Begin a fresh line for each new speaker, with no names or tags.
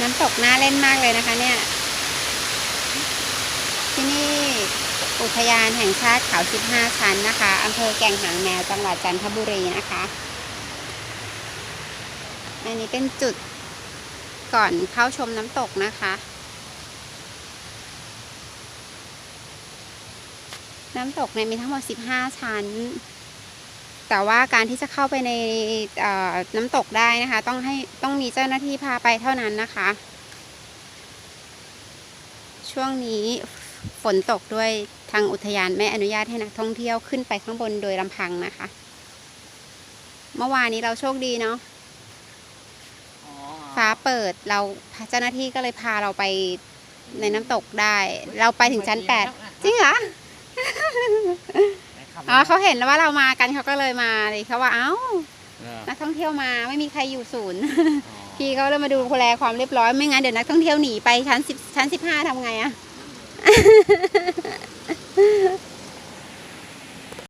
น้ำตกน่าเล่นมากเลยนะคะเนี่ย ที่นี่อุทยานแห่งชาติเขา 15 ชั้นนะคะอำเภอแก่งหางแมวจังหวัดจันทบุรีนะคะ อันนี้เป็นจุดก่อนเข้าชมน้ำตกนะคะ น้ำตกเนี่ยมีทั้งหมด 15 ชั้น แต่ว่าการที่จะเข้าไปในเอ่อน้ำตกได้นะคะ ต้องให้ต้องมีเจ้าหน้าที่พาไปเท่านั้นนะคะ ช่วงนี้ฝนตกด้วยทางอุทยานไม่อนุญาตให้นักท่องเที่ยวขึ้นไปข้างบนโดยลำพังนะคะ เมื่อวานนี้เราโชคดีเนาะ
อ๋อ
ฟ้าเปิดเราเจ้าหน้าที่ก็เลยพาเราไปในน้ำตกได้ เราไปถึงชั้นแปดจริงเหรอ อ๋อเขาเห็นแล้วว่าเรามากันเขาก็เลยมาเลยเขาว่าเอ้า
เออ
นักท่องเที่ยวมาไม่มีใครอยู่ศูนย์
อ๋อ
พี่เขาเลยมาดูแลความเรียบร้อยไม่งั้นเดี๋ยวนักท่องเที่ยวหนีไปชั้นสิบชั้นสิบห้าทำไงอะ